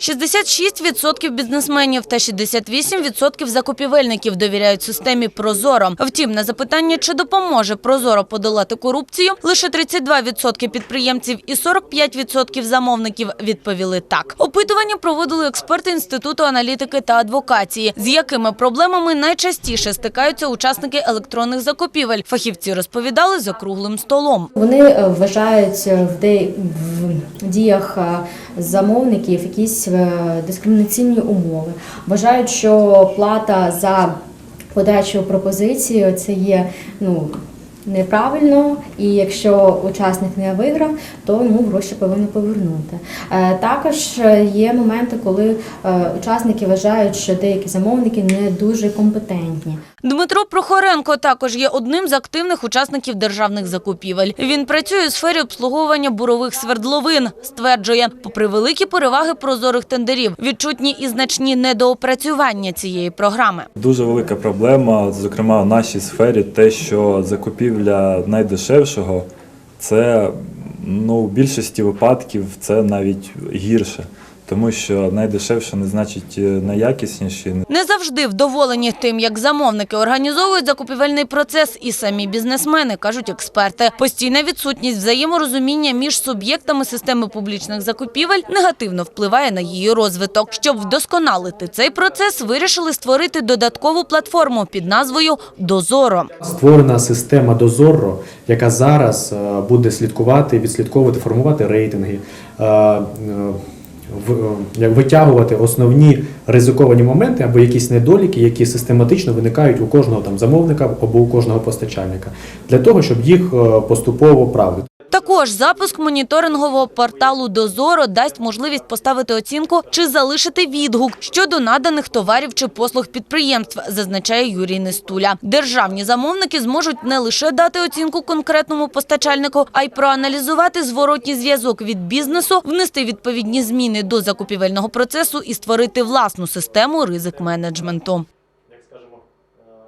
66% бізнесменів та 68% закупівельників довіряють системі Прозоро. Втім, на запитання, чи допоможе Прозоро подолати корупцію, лише 32% підприємців і 45% замовників відповіли так. Опитування проводили експерти Інституту аналітики та адвокації, з якими проблемами найчастіше стикаються учасники електронних закупівель. Фахівці розповідали за круглим столом. Вони е, вважають е, в, діях е, замовників якісь е, дискримінаційні умови. Вважають, що плата за подачу пропозиції це є ну. Неправильно, і якщо учасник не виграв, то йому гроші повинні повернути. Е, Також є моменти, коли е, учасники вважають, що деякі замовники не дуже компетентні. Дмитро Прохоренко також є одним з активних учасників державних закупівель. Він працює у сфері обслуговування бурових свердловин. Стверджує, попри великі переваги прозорих тендерів, відчутні і значні недоопрацювання цієї програми. Дуже велика проблема, зокрема в нашій сфері, те, що закупівля найдешевшого це ну, в більшості випадків це навіть гірше, тому що найдешевше не значить е, найякісніші. Не завжди вдоволені тим, як замовники організовують закупівельний процес, і самі бізнесмени кажуть експерти. Постійна відсутність взаєморозуміння між суб'єктами системи публічних закупівель негативно впливає на її розвиток. Щоб вдосконалити цей процес, вирішили створити додаткову платформу під назвою Дозоро. Створена система Дозорро, яка зараз е, буде слідкувати, відслідковувати, формувати рейтинги, е, витягувати основні ризиковані моменти або якісь недоліки, які систематично виникають у кожного там замовника або у кожного постачальника, для того, щоб їх е, поступово правити. Також запуск моніторингового порталу Дозоро дасть можливість поставити оцінку чи залишити відгук щодо наданих товарів чи послуг підприємств, зазначає Юрій Нестуля. Державні замовники зможуть не лише дати оцінку конкретному постачальнику, а й проаналізувати зворотній зв'язок від бізнесу, внести відповідні зміни до закупівельного процесу і створити власну систему ризик менеджменту.